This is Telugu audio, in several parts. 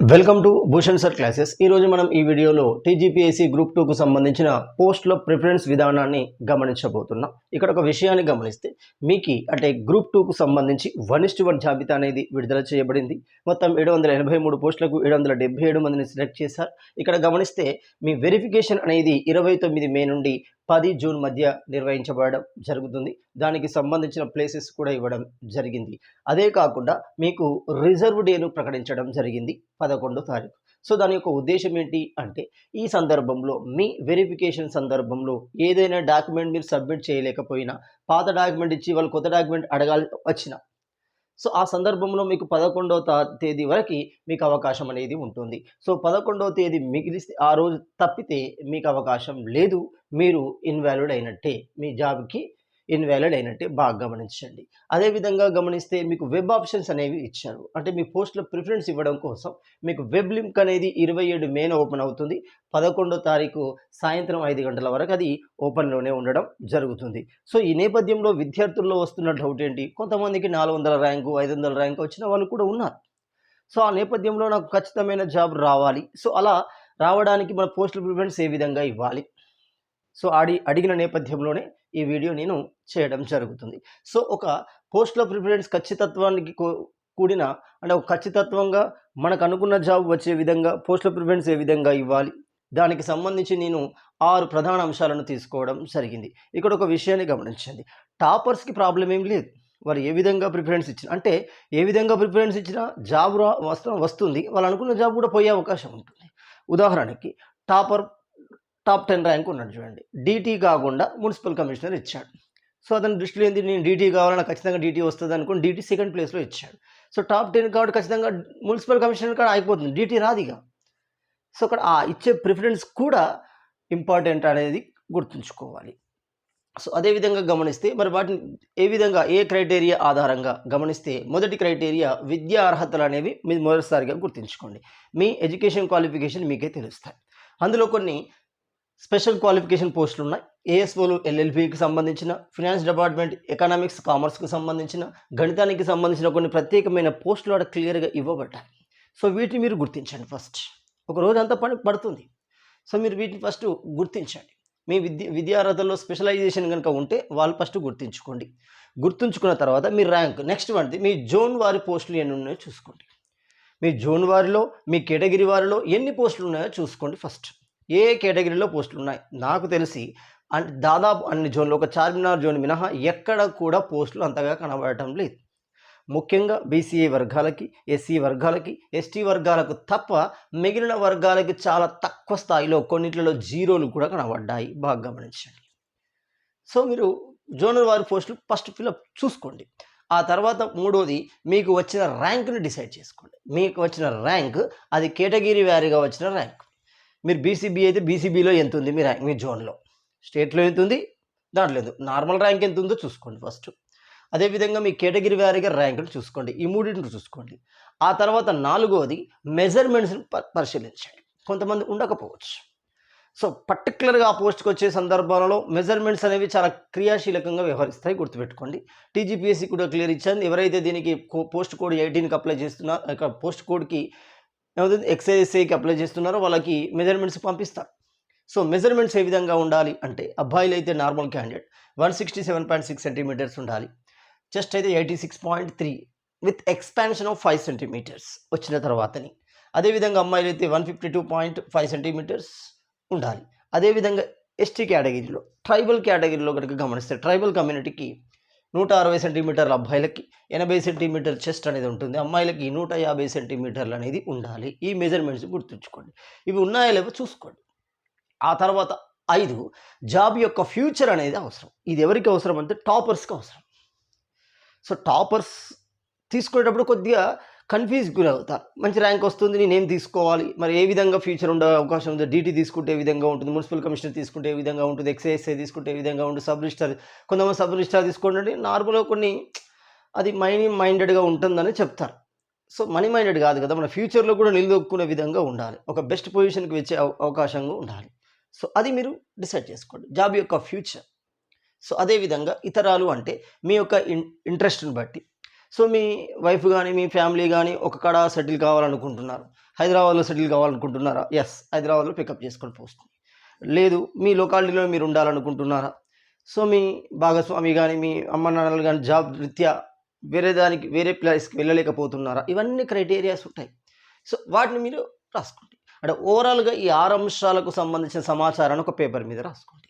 Welcome to Bhushan sir classes ఈరోజు మనం ఈ వీడియోలో టీజీపీఎస్సీ గ్రూప్ టూకు సంబంధించిన పోస్టుల ప్రిఫరెన్స్ విధానాన్ని గమనించబోతున్నాం. ఇక్కడ ఒక విషయాన్ని గమనిస్తే మీకు అంటే గ్రూప్ టూకు సంబంధించి వన్ ఇస్ట్ వన్ జాబితా అనేది విడుదల చేయబడింది. మొత్తం ఏడు వందల ఎనభై మూడు పోస్టులకు ఏడు వందల డెబ్బై ఏడు మందిని సెలెక్ట్ చేశారు. ఇక్కడ గమనిస్తే మీ వెరిఫికేషన్ అనేది ఇరవై తొమ్మిది మే నుండి పది జూన్ మధ్య నిర్వహించబడడం జరుగుతుంది. దానికి సంబంధించిన ప్లేసెస్ కూడా ఇవ్వడం జరిగింది. అదే కాకుండా మీకు రిజర్వ్ డేను ప్రకటించడం జరిగింది పదకొండో తారీఖు. సో దాని యొక్క ఉద్దేశం ఏంటి అంటే ఈ సందర్భంలో మీ వెరిఫికేషన్ సందర్భంలో ఏదైనా డాక్యుమెంట్ మీరు సబ్మిట్ చేయలేకపోయినా పాత డాక్యుమెంట్ ఇచ్చి వాళ్ళు కొత్త డాక్యుమెంట్ అడగాల్సి వచ్చిన సో ఆ సందర్భంలో మీకు పదకొండవ తేదీ వరకు మీకు అవకాశం అనేది ఉంటుంది. సో పదకొండవ తేదీ మిగిలిస్తే ఆ రోజు తప్పితే మీకు అవకాశం లేదు. మీరు ఇన్వాలిడ్ అయినట్టే మీ జాబ్కి ఇన్వాలిడ్ అయినట్టే బాగా గమనించండి. అదేవిధంగా గమనిస్తే మీకు వెబ్ ఆప్షన్స్ అనేవి ఇచ్చారు. అంటే మీ పోస్ట్లో ప్రిఫరెన్స్ ఇవ్వడం కోసం మీకు వెబ్ లింక్ అనేది ఇరవై ఏడు మేన ఓపెన్ అవుతుంది. పదకొండో తారీఖు సాయంత్రం ఐదు గంటల వరకు అది ఓపెన్లోనే ఉండడం జరుగుతుంది. సో ఈ నేపథ్యంలో విద్యార్థుల్లో వస్తున్న డౌట్ ఏంటి? కొంతమందికి నాలుగు వందల ర్యాంకు ఐదు వందల ర్యాంకు వచ్చిన వాళ్ళు కూడా ఉన్నారు. సో ఆ నేపథ్యంలో నాకు ఖచ్చితమైన జాబ్ రావాలి. సో అలా రావడానికి మన పోస్టల్ ప్రిఫరెన్స్ ఏ విధంగా ఇవ్వాలి? సో అడి అడిగిన నేపథ్యంలోనే ఈ వీడియో నేను చేయడం జరుగుతుంది. సో ఒక పోస్ట్లో ప్రిఫరెన్స్ ఖచ్చితత్వానికి కూడిన అంటే ఒక ఖచ్చితత్వంగా మనకు అనుకున్న జాబ్ వచ్చే విధంగా పోస్ట్లో ప్రిఫరెన్స్ ఏ విధంగా ఇవ్వాలి? దానికి సంబంధించి నేను ఆరు ప్రధాన అంశాలను తీసుకోవడం జరిగింది. ఇక్కడ ఒక విషయాన్ని గమనించండి. టాపర్స్కి ప్రాబ్లం ఏం లేదు. వారు ఏ విధంగా ప్రిఫరెన్స్ ఇచ్చిన అంటే ఏ విధంగా ప్రిఫరెన్స్ ఇచ్చినా జాబ్ రా వస్త్రం వస్తుంది. వాళ్ళు అనుకున్న జాబ్ కూడా పోయే అవకాశం ఉంటుంది. ఉదాహరణకి టాపర్ టాప్ టెన్ ర్యాంక్ ఉన్నాడు చూడండి. డీటీ కాకుండా మున్సిపల్ కమిషనర్ ఇచ్చాడు. సో అతని దృష్టిలో ఏంది? నేను డీటీ కావాలన్నా ఖచ్చితంగా డీటీ వస్తుంది అనుకుని డీటీ సెకండ్ ప్లేస్లో ఇచ్చాడు. సో టాప్ టెన్ కాబట్టి ఖచ్చితంగా మున్సిపల్ కమిషనర్ కూడా అయిపోతుంది డీటీ రాదిగా సో అక్కడ ఆ ఇచ్చే ప్రిఫరెన్స్ కూడా ఇంపార్టెంట్ అనేది గుర్తుంచుకోవాలి. సో అదేవిధంగా గమనిస్తే మరి వాటిని ఏ విధంగా ఏ క్రైటీరియా ఆధారంగా గమనిస్తే మొదటి క్రైటీరియా విద్యా అర్హతలు అనేవి మీరు మొదటిసారిగా గుర్తుంచుకోండి. మీ ఎడ్యుకేషన్ క్వాలిఫికేషన్ మీకే తెలుస్తాయి. అందులో కొన్ని స్పెషల్ క్వాలిఫికేషన్ పోస్టులు ఉన్నాయి. ఏఎస్ఓలు ఎల్ఎల్బికి సంబంధించిన ఫినాన్స్ డిపార్ట్మెంట్ ఎకనామిక్స్ కామర్స్కి సంబంధించిన గణితానికి సంబంధించిన కొన్ని ప్రత్యేకమైన పోస్టులు అక్కడ క్లియర్గా ఇవ్వబడ్డాయి. సో వీటిని మీరు గుర్తించండి ఫస్ట్. ఒక రోజు అంతా పని పడుతుంది. సో మీరు వీటిని ఫస్ట్ గుర్తించండి. మీ విద్య విద్యార్థుల్లో స్పెషలైజేషన్ కనుక ఉంటే వాళ్ళు ఫస్ట్ గుర్తించుకోండి. గుర్తుంచుకున్న తర్వాత మీ ర్యాంక్ నెక్స్ట్ వంటి మీ జోన్ వారి పోస్టులు ఎన్ని ఉన్నాయో చూసుకోండి. మీ జోన్ వారిలో మీ కేటగిరీ వారిలో ఎన్ని పోస్టులు ఉన్నాయో చూసుకోండి ఫస్ట్. ఏ కేటగిరీలో పోస్టులు ఉన్నాయి? నాకు తెలిసి అంటే దాదాపు అన్ని జోన్లు ఒక చార్మినార్ జోన్ మినహా ఎక్కడ కూడా పోస్టులు అంతగా కనబడటం లేదు. ముఖ్యంగా బీసీఏ వర్గాలకి ఎస్సీ వర్గాలకి ఎస్టీ వర్గాలకు తప్ప మిగిలిన వర్గాలకి చాలా తక్కువ స్థాయిలో కొన్నిట్లలో జీరోలు కూడా కనబడ్డాయి. బాగా గమనించండి. సో మీరు జోనల్ వారి పోస్టులు ఫస్ట్ ఫిలప్ చూసుకోండి. ఆ తర్వాత మూడోది మీకు వచ్చిన ర్యాంక్ని డిసైడ్ చేసుకోండి. మీకు వచ్చిన ర్యాంక్ అది కేటగిరీ వారీగా వచ్చిన ర్యాంక్. మీరు బీసీబీ అయితే బీసీబీలో ఎంత ఉంది మీ ర్యాంక్ మీ జోన్లో స్టేట్లో ఎంత ఉంది దాంట్లో లేదు నార్మల్ ర్యాంక్ ఎంత ఉందో చూసుకోండి ఫస్ట్. అదేవిధంగా మీ కేటగిరీ వారీగా ర్యాంకులు చూసుకోండి. ఈ మూడింటిని చూసుకోండి. ఆ తర్వాత నాలుగోది మెజర్మెంట్స్ని ప- పరిశీలించండి. కొంతమంది ఉండకపోవచ్చు. సో పర్టికులర్గా ఆ పోస్ట్కి వచ్చే సందర్భాలలో మెజర్మెంట్స్ అనేవి చాలా క్రియాశీలకంగా వ్యవహరిస్తాయి గుర్తుపెట్టుకోండి. టీజీపీఎస్సీ కూడా క్లియర్ ఇచ్చింది ఎవరైతే దీనికి కో- పోస్ట్ కోడ్ ఎయిటీన్కి అప్లై చేస్తున్నారో పోస్ట్ కోడ్కి ఏమవుతుంది? ఎక్సైజ్ఐకి అప్లై చేస్తున్నారో వాళ్ళకి మెజర్మెంట్స్ పంపిస్తారు. సో మెజర్మెంట్స్ ఏ విధంగా ఉండాలి అంటే అబ్బాయిలు అయితే normal candidate one sixty seven point six centimetres ఉండాలి. చెస్ట్ అయితే eighty six point three with expansion of five centimetres వచ్చిన తర్వాతని. అదేవిధంగా అమ్మాయిలు అయితే one fifty two point five centimetres ఉండాలి. అదేవిధంగా ఎస్టీ కేటగిరీలో ట్రైబల్ కేటగిరీలో కనుక గమనిస్తే ట్రైబల్ కమ్యూనిటీకి నూట అరవై సెంటీమీటర్ల అబ్బాయిలకి ఎనభై సెంటీమీటర్ చెస్ట్ అనేది ఉంటుంది. అమ్మాయిలకి నూట యాభై సెంటీమీటర్లు అనేది ఉండాలి. ఈ మెజర్మెంట్స్ గుర్తుంచుకోండి. ఇవి ఉన్నాయో లేవో చూసుకోండి. ఆ తర్వాత ఐదు జాబ్ యొక్క ఫ్యూచర్ అనేది అవసరం. ఇది ఎవరికి అవసరం అంటే టాపర్స్కి అవసరం. సో టాపర్స్ తీసుకునేటప్పుడు కొద్దిగా కన్ఫ్యూజ్ గురవుతారు మంచి ర్యాంక్ వస్తుంది నేనేం తీసుకోవాలి? మరి ఏ విధంగా ఫ్యూచర్ ఉండే అవకాశం ఉంది? డీటీ తీసుకుంటే ఏ విధంగా ఉంటుంది? మున్సిపల్ కమిషనర్ తీసుకుంటే ఏ విధంగా ఉంటుంది? ఎక్సైఎస్ఐ తీసుకుంటే ఏ విధంగా ఉంటుంది? సబ్ రిజిస్టార్ కొంతమంది సబ్ రిజిస్టార్ తీసుకుంటే నార్మల్గా కొన్ని అది మనీ మైండెడ్గా ఉంటుందని చెప్తారు. సో మనీ మైండెడ్ కాదు కదా మన ఫ్యూచర్లో కూడా నిలదొక్కునే విధంగా ఉండాలి. ఒక బెస్ట్ పొజిషన్కి వచ్చే అవ- అవకాశంగా ఉండాలి. సో అది మీరు డిసైడ్ చేసుకోండి. జాబ్ యొక్క ఫ్యూచర్ సో అదేవిధంగా ఇతరాలు అంటే మీ యొక్క ఇన్ ఇంట్రెస్ట్ని బట్టి. సో మీ వైఫ్ కానీ మీ ఫ్యామిలీ కానీ ఒక కాడ సెటిల్ కావాలనుకుంటున్నారు. హైదరాబాద్లో సెటిల్ కావాలనుకుంటున్నారా? ఎస్ హైదరాబాద్లో పికప్ చేసుకొని పోస్తుంది. లేదు మీ లొకాలిటీలో మీరు ఉండాలనుకుంటున్నారా? సో మీ భాగస్వామి కానీ మీ అమ్మ నాన్నలు కానీ జాబ్ రీత్యా వేరే దానికి వేరే ప్లేస్కి వెళ్ళలేకపోతున్నారా? ఇవన్నీ క్రైటీరియాస్ ఉంటాయి. సో వాటిని మీరు రాసుకోండి. అంటే ఓవరాల్గా ఈ ఆరు అంశాలకు సంబంధించిన సమాచారాన్ని ఒక పేపర్ మీద రాసుకోండి.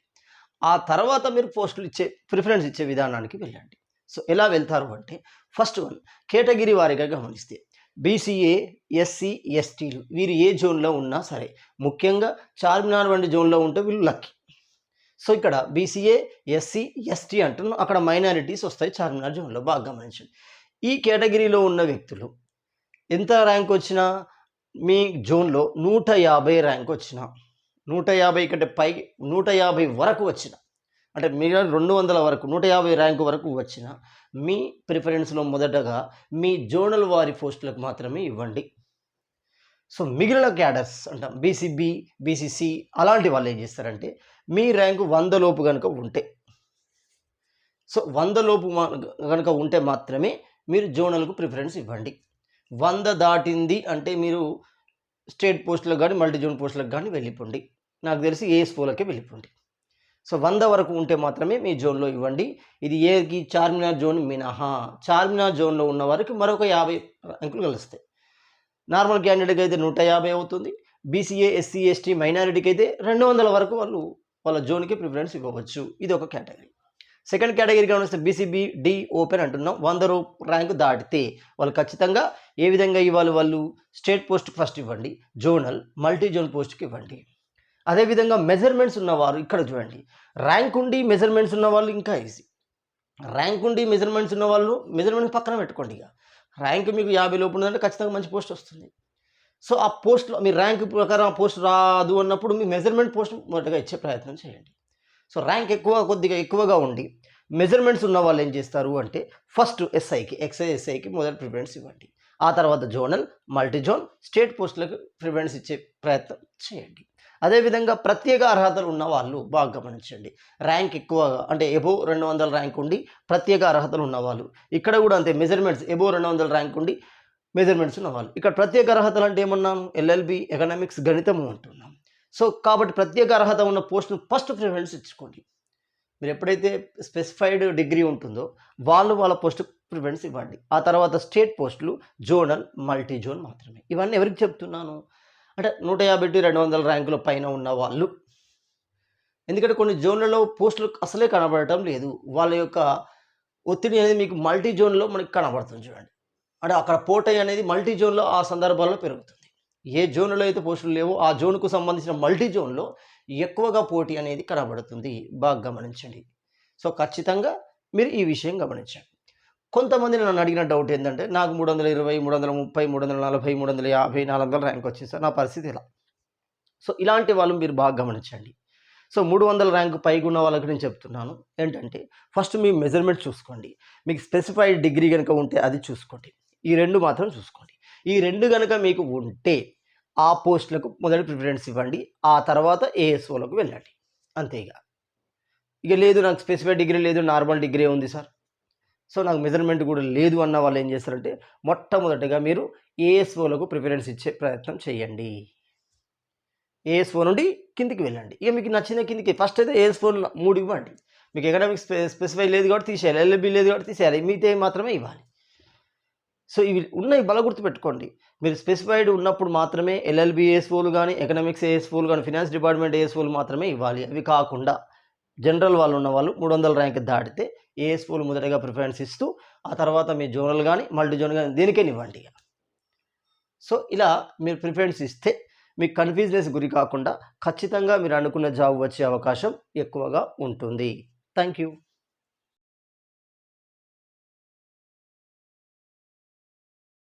ఆ తర్వాత మీరు పోస్టులు ఇచ్చే ప్రిఫరెన్స్ ఇచ్చే విధానానికి వెళ్ళండి. సో ఎలా వెళ్తారు అంటే ఫస్ట్ వన్ కేటగిరీ వారిగా గమనిస్తే బీసీఏ ఎస్సీ ఎస్టీలు వీరు ఏ జోన్లో ఉన్నా సరే ముఖ్యంగా చార్మినార్ వంటి జోన్లో ఉంటే వీళ్ళు లక్కీ. సో ఇక్కడ బీసీఏ ఎస్సీ ఎస్టీ అంటున్నాం అక్కడ మైనారిటీస్ వస్తాయి చార్మినార్ జోన్లో బాగా గమనించండి. ఈ కేటగిరీలో ఉన్న వ్యక్తులు ఎంత ర్యాంక్ వచ్చినా మీ జోన్లో నూట యాభై ర్యాంక్ వచ్చిన నూట యాభై కంటే పై నూట యాభై వరకు వచ్చిన అంటే మీరు రెండు వందల వరకు నూట యాభై ర్యాంకు వరకు వచ్చిన మీ ప్రిఫరెన్స్లో మొదటగా మీ జోనల్ వారి పోస్టులకు మాత్రమే ఇవ్వండి. సో మిగిలిన క్యాడర్స్ అంటాం బీసీబీ బీసీసీ అలాంటి వాళ్ళు ఏం చేస్తారంటే మీ ర్యాంకు వంద లోపు కనుక ఉంటే సో వంద లోపు కనుక ఉంటే మాత్రమే మీరు జోనల్కు ప్రిఫరెన్స్ ఇవ్వండి. వంద దాటింది అంటే మీరు స్టేట్ పోస్టులకు కానీ మల్టీ జోన్ పోస్టులకు కానీ వెళ్ళిపోండి. నాకు తెలిసి ఏఎస్పోలకే వెళ్ళిపోండి. సో వంద వరకు ఉంటే మాత్రమే మీ జోన్లో ఇవ్వండి. ఇది ఏకి చార్మినార్ జోన్ మినహా. చార్మినార్ జోన్లో ఉన్న వారికి మరొక యాభై ర్యాంకులు కలుస్తాయి. నార్మల్ క్యాండిడేట్కి అయితే నూట యాభై అవుతుంది. బీసీఏ ఎస్సీ ఎస్టీ మైనారిటీకి అయితే రెండు వందల వరకు వాళ్ళు వాళ్ళ జోన్కి ప్రిఫరెన్స్ ఇవ్వవచ్చు. ఇది ఒక కేటగిరీ. సెకండ్ కేటగిరీగా వస్తే బీసీబీ డి ఓపెన్ అంటున్నాం. వంద రూ ర్యాంక్ దాటితే వాళ్ళు ఖచ్చితంగా ఏ విధంగా ఇవ్వాలి వాళ్ళు? స్టేట్ పోస్ట్ ఫస్ట్ ఇవ్వండి. జోనల్ మల్టీ జోన్ పోస్ట్కి ఇవ్వండి. అదేవిధంగా మెజర్మెంట్స్ ఉన్నవారు ఇక్కడ చూడండి. ర్యాంక్ ఉండి మెజర్మెంట్స్ ఉన్న వాళ్ళు ఇంకా ఈజీ ర్యాంక్ ఉండి మెజర్మెంట్స్ ఉన్న వాళ్ళు మెజర్మెంట్స్ పక్కన పెట్టుకోండి ఇక. ర్యాంక్ మీకు యాభై లోపు ఉందంటే ఖచ్చితంగా మంచి పోస్ట్ వస్తుంది. సో ఆ పోస్ట్లో మీ ర్యాంక్ ప్రకారం ఆ పోస్ట్ రాదు అన్నప్పుడు మీ మెజర్మెంట్ పోస్ట్ మొదటగా ఇచ్చే ప్రయత్నం చేయండి. సో ర్యాంక్ ఎక్కువ కొద్దిగా ఎక్కువగా ఉండి మెజర్మెంట్స్ ఉన్న వాళ్ళు ఏం చేస్తారు అంటే ఫస్ట్ ఎస్ఐకి ఎక్స్ఐ ఎస్ఐకి మొదటి ప్రిఫరెన్స్ ఇవ్వండి. ఆ తర్వాత జోనల్ మల్టీ జోన్ స్టేట్ పోస్టులకు ప్రిఫరెన్స్ ఇచ్చే ప్రయత్నం చేయండి. అదేవిధంగా ప్రత్యేక అర్హతలు ఉన్న వాళ్ళు బాగా గమనించండి. ర్యాంక్ ఎక్కువగా అంటే ఎబో రెండు వందల ర్యాంక్ ఉండి ప్రత్యేక అర్హతలు ఉన్నవాళ్ళు ఇక్కడ కూడా అంతే మెజర్మెంట్స్ ఎబో రెండు వందల ర్యాంక్ ఉండి మెజర్మెంట్స్ ఉన్నవాళ్ళు ఇక్కడ ప్రత్యేక అర్హతలు అంటే ఏమన్నాను ఎల్ఎల్బి ఎకనామిక్స్ గణితము అంటున్నాం. సో కాబట్టి ప్రత్యేక అర్హత ఉన్న పోస్టును ఫస్ట్ ప్రిఫరెన్స్ ఇచ్చుకోండి. మీరు ఎప్పుడైతే స్పెసిఫైడ్ డిగ్రీ ఉంటుందో వాళ్ళు వాళ్ళ పోస్ట్ ప్రిఫరెన్స్ ఇవ్వండి. ఆ తర్వాత స్టేట్ పోస్టులు జోనల్ మల్టీ జోన్ మాత్రమే. ఇవన్నీ ఎవరికి చెప్తున్నాను? అంటే నూట యాభై టు రెండు వందల ర్యాంకుల పైన ఉన్న వాళ్ళు. ఎందుకంటే కొన్ని జోన్లలో పోస్టులు అసలే కనబడటం లేదు. వాళ్ళ యొక్క ఒత్తిడి అనేది మీకు మల్టీ జోన్లో మనకి కనబడుతుంది చూడండి. అంటే అక్కడ పోటీ అనేది మల్టీ జోన్లో ఆ సందర్భాల్లో పెరుగుతుంది. ఏ జోన్లో అయితే పోస్టులు లేవో ఆ జోన్కు సంబంధించిన మల్టీ జోన్లో ఎక్కువగా పోటీ అనేది కనబడుతుంది. బాగా గమనించండి. సో ఖచ్చితంగా మీరు ఈ విషయం గమనించండి. కొంతమంది నన్ను అడిగిన డౌట్ ఏంటంటే నాకు మూడు వందల ఇరవై మూడు వందల ముప్పై మూడు వందల నలభై మూడు వందల యాభై నాలుగు వందల ర్యాంక్ వచ్చింది సార్ నా పరిస్థితి ఇలా సో ఇలాంటి వాళ్ళు మీరు బాగా గమనించండి. సో మూడు వందల ర్యాంక్ పైగా ఉన్న వాళ్ళకి నేను చెప్తున్నాను. ఏంటంటే ఫస్ట్ మీ మెజర్మెంట్ చూసుకోండి. మీకు స్పెసిఫైడ్ డిగ్రీ కనుక ఉంటే అది చూసుకోండి. ఈ రెండు మాత్రం చూసుకోండి. ఈ రెండు కనుక మీకు ఉంటే ఆ పోస్టులకు మొదటి ప్రిఫరెన్స్ ఇవ్వండి. ఆ తర్వాత ఏఎస్ఓలకు వెళ్ళండి. అంతేగా ఇక. లేదు నాకు స్పెసిఫైడ్ డిగ్రీ లేదు నార్మల్ డిగ్రీ ఉంది సార్. సో నాకు మెజర్మెంట్ కూడా లేదు అన్న వాళ్ళు ఏం చేస్తారంటే మొట్టమొదటిగా మీరు ఏఎస్ఓలకు ప్రిఫరెన్స్ ఇచ్చే ప్రయత్నం చేయండి. ఏఎస్ఓ నుండి కిందికి వెళ్ళండి. ఇక మీకు నచ్చిన కిందికి ఫస్ట్ అయితే ఏఎస్ఓ మూడు ఇవ్వండి. మీకు ఎకనామిక్స్ స్పెసిఫై లేదు కాబట్టి తీసేయాలి ఎల్ఎల్బి లేదు కాబట్టి తీసేయాలి మిగతా మాత్రమే ఇవ్వాలి. సో ఇవి ఉన్నాయి బల గుర్తుపెట్టుకోండి మీరు స్పెసిఫైడ్ ఉన్నప్పుడు మాత్రమే ఎల్ఎల్బి ఏఎస్ఓలు కానీ ఎకనామిక్స్ ఏఎస్ఓలు కానీ ఫినాన్స్ డిపార్ట్మెంట్ ఏఎస్ఓలు మాత్రమే ఇవ్వాలి. అవి కాకుండా జనరల్ వాళ్ళు ఉన్న వాళ్ళు మూడు వందల ర్యాంక్ దాటితే ఏ స్కూల్ మొదటగా ప్రిఫరెన్స్ ఇస్తూ ఆ తర్వాత మీ జోనల్ కానీ మల్టీ జోన్ కానీ దేనికే ఇవ్వండి. సో ఇలా మీరు ప్రిఫరెన్స్ ఇస్తే మీకు కన్ఫ్యూజ్నెస్ గురి కాకుండా ఖచ్చితంగా మీరు అనుకున్న జాబ్ వచ్చే అవకాశం ఎక్కువగా ఉంటుంది. Thank you